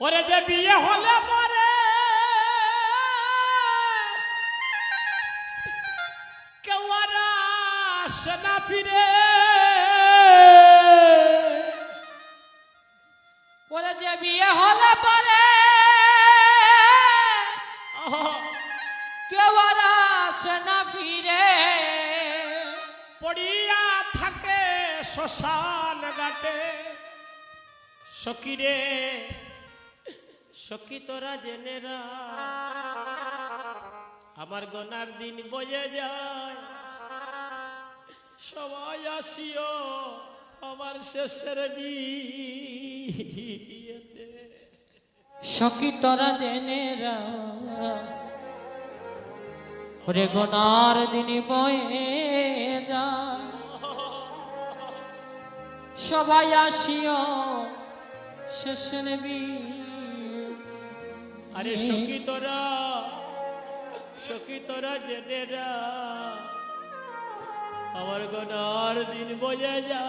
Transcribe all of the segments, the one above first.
ওরে যে বিয়ে হলে পরে। কেউ না ফিরে। ওরে যে বিয়ে হলে পরে। কেউ না ফিরে। পড়িয়া থাকে শ্মশান ঘাটে। সকিরে সখী জেনেরা আমার গনার দিন বয়ে যায়। সবাই আসিও আমার শেষের বিয়েতে। সখী তোরা জেনে রা। ওরে গোনার দিনই বয়ে যায়। সবাই আসিও শেষের বিয়ে আরে সখী তোরা সখী তোরা জেনেরা আমার গনার দিন বয়ে যা।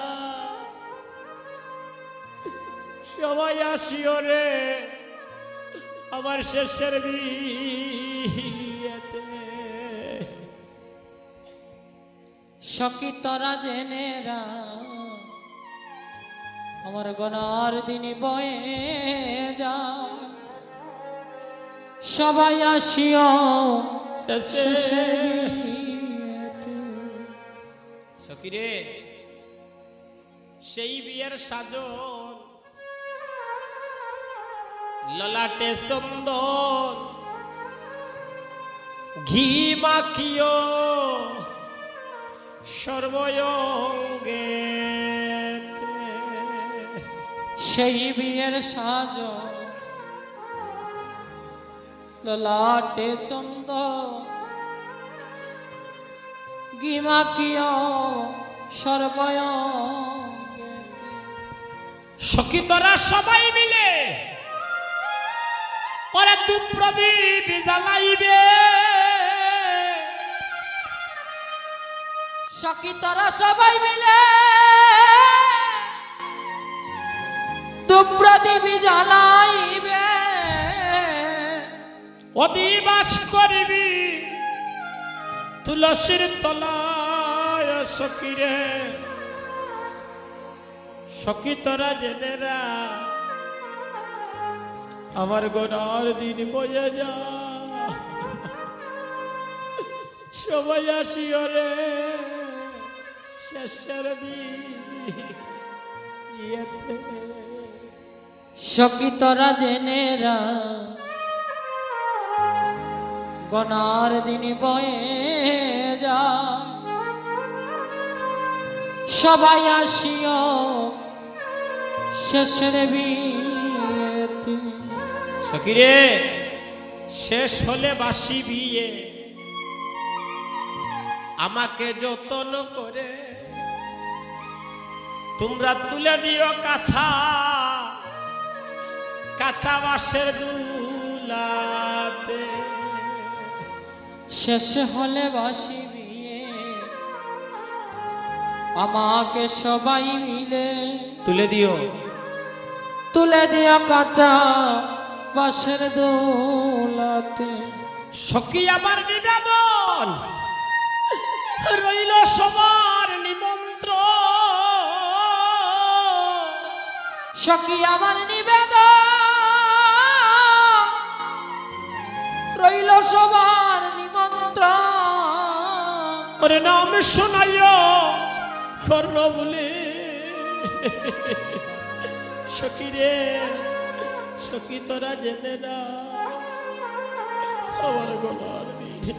সবাই আসিও রে আমার শেষের বিয়েতে। সখী তোরা জেনে রা আমার গনার দিনই বয়ে যায় সবাই আসিও বিয়েতে। সেই বিয়ের সাজন ললাটে সুন্দর ঘি মাখিও সর্বয়ঙ্গে সেই বিয়ের সাজ ললাটে চন্দ। গিমা সর্বয় সখী তোরা সবাই মিলে পরে তু প্রদীপ জ্বালাইবে। সখী তোরা সবাই মিলে তু প্রদীপ জ্বালাইবে। অধিবাস করিবি। তুলসীর তলায় সখীরে সখী তোরা জেনেরা আমার গোনার দিন বয়ে যা। সবাই আসিও রে। শেষের বিয়েতে সখী তোরা জেনেরা গনার দিন বয়ে যা সবাই আসিও শেষের বিয়েতে। সকিরে শেষ হলে বাসি বিয়ে। আমাকে যতন করে তোমরা তুলে দিও কাছা। কাঁচা বাসের দুলাতে শেষ হলে বাসি বিয়ে আমাকে সবাই মিলে তুলে দিও। তুলে দিয়া কাঁচা বাসের দোলাতে। সখী আমার নিবেদন। রইল সবার নিমন্ত্রণ। সখী আমার নিবেদন। রইল সবার ওরে নাম শোনাইও কর্ণ বলে। সখী রে সখী তোরা জেনে না। আমার গোনার দিন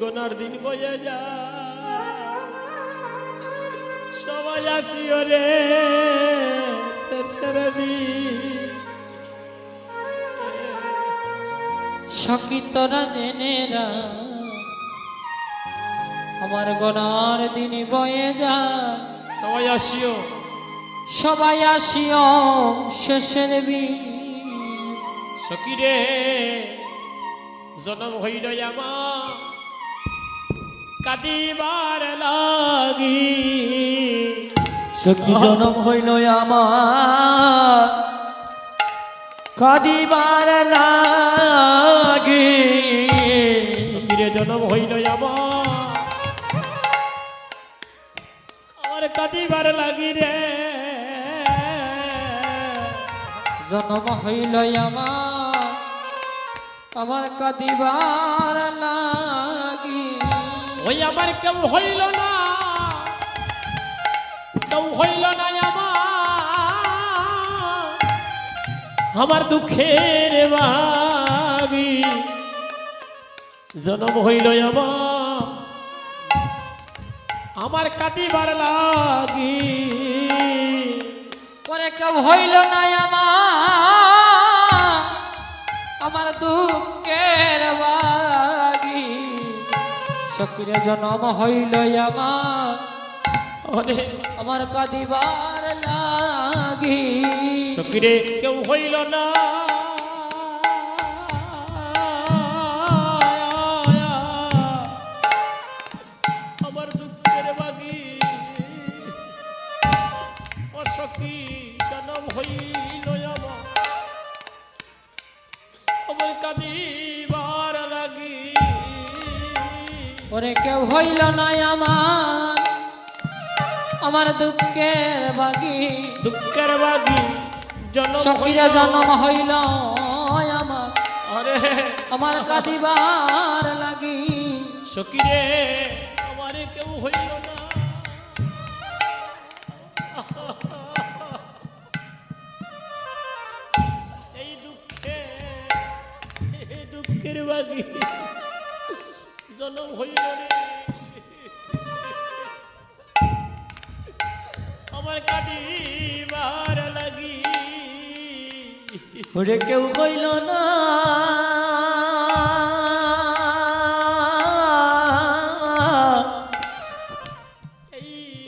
গোনার দিন বয়ে যা সবাই আসিও রে শেষের সখী তোরা জেনেরা আমার গনার দিন বয়ে যায় সবাই আসিও। সবাই আসিও শেষের বিয়ে সখী রে জনম হইল আমার। কাদিবার লাগি। সখী জনম হইল আমার। কাদিবার লাগে। সখীরে জনম হইল আমার। কাঁদিবার লাগি রে। জন্ম হইল আমার আমার কাদিবার লাগি। ওই আমার কেউ হইল না কেউ হইল না আমার। আমার দুঃখের বাগি। জনম হইল আমার। আমার কাঁদিবার লাগি। পরে কেউ হইল না আমার আমার দুঃখের বাগি সকিরে জন্ম হইল আমার আমার কাদিবার লাগি। সকিরে কেউ হইল না। আমার দুঃখের বাগি। দুঃখের বাগি হইল। জন্ম হইল আমার। আরে আমার কাদিবার লাগি। সকিরে আমারে কেউ হইল না। এই দুঃখে এই দুঃখের বাগি জনম হইল রে। আমার কাটিবার লাগি। ওরে কেউ কইল না।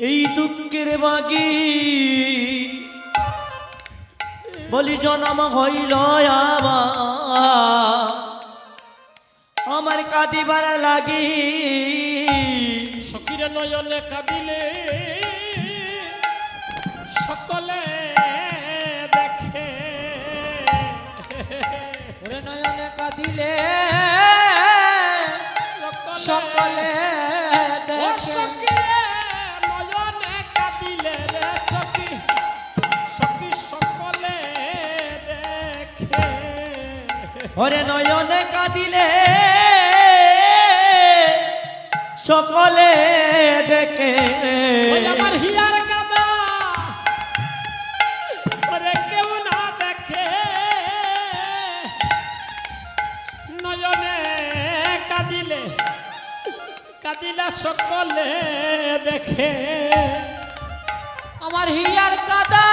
এই দুঃখের বাগি বলি জনম হইল আমার। কাঁদিবার লাগি। সকিরে নয়নে কাঁদিলে সকলে দেখে। ওরে নয়নে কাঁদিলে সকলে সকলে দেখে। সকিরে নয়নে কাঁদিলে রে সখী। সখী সকলে দেখে। ওরে নয়নে কাঁদিলে সকলে দেখে। আমার হিয়ার সকলে দেখে। আমার হিয়ার কাদা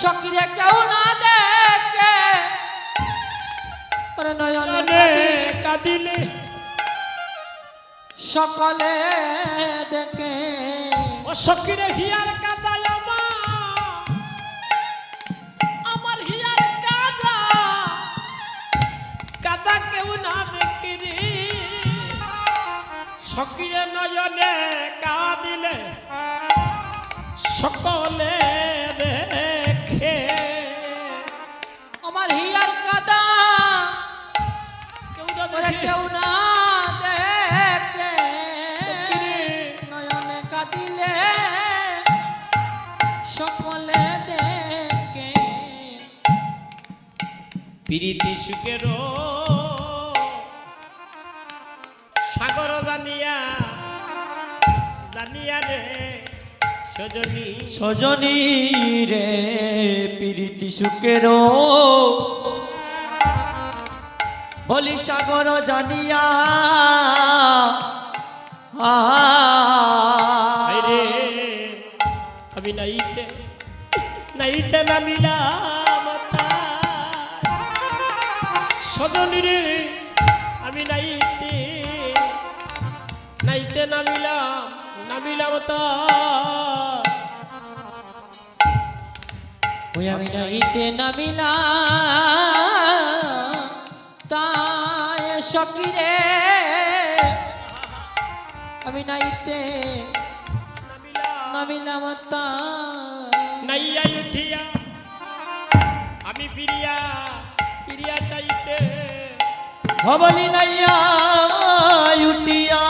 সকিরে কেউ না দেখে। নয়নে কাঁদিলে। সকলে দেখে। ও সখিরে হিয়ার সখিরে নয়নে কাঁদিলে সকলে দেখে। আমার হিয়ার কাদা কেউ না দেখে। নয়নে কাঁদিলে সকলে দেখে। প্রীতি সুখের জানিয়া জানিয়া রে সজনী। সজনী রে প্রীতি সুখের বলি সাগর জানিয়া রে আমি নাইতে নাইতে নামিলাম। সজনী রে আমি নাইতে নাইতে নামিলাম নামিলাম তার ওই আমি নাইতে নামিলা তাই সকিরে আমি নাইতে নামিলাম নামিলাম তা। উঠিয়া, আমি প্রিয়া প্রিয়া চাইতে। হবলি নাইয়া উঠিয়া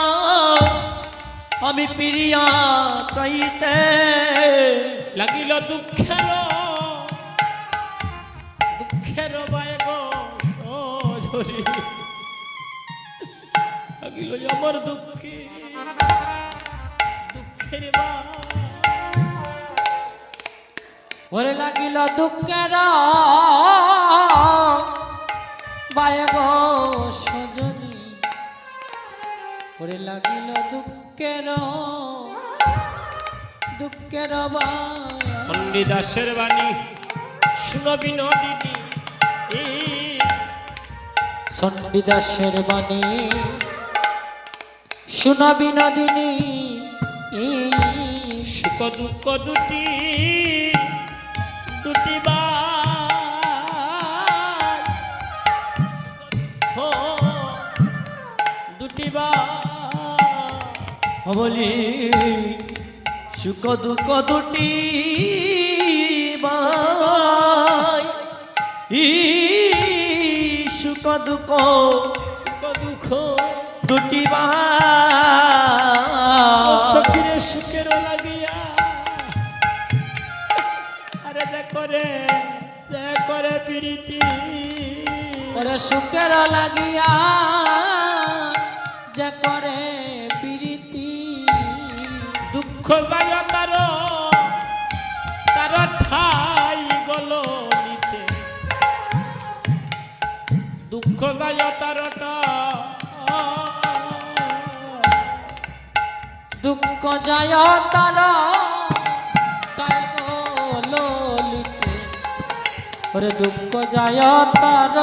আমি প্রিয়া চাইতে। লাগিল দুঃখের দুঃখের বায়গ লাগিল আমার দুঃখে দুঃখের বা ওরে লাগিল দুঃখের বায়গ ওরে লাগিল দুঃখের দুঃখের বায় সন্নিদাসের বাণী শুনবি নদিনী এই সন্নিদাসের বাণী শুনবি নদিনী সুখ দুঃখ দুটি হবলি সুখ দুঃখ দুটি সুখ দুঃখ দুঃখ দুটি বাই। সখিরে লাগিয়া। আরে দেখো রে দেখো রে প্রীতি। ওরে সুখের লাগিয়া যে করে গায় তার তার ঠাই গল নিতে। দুঃখ গায় তার দুঃখ যায় তার তাই ললিতে ওরে দুঃখ যায় তার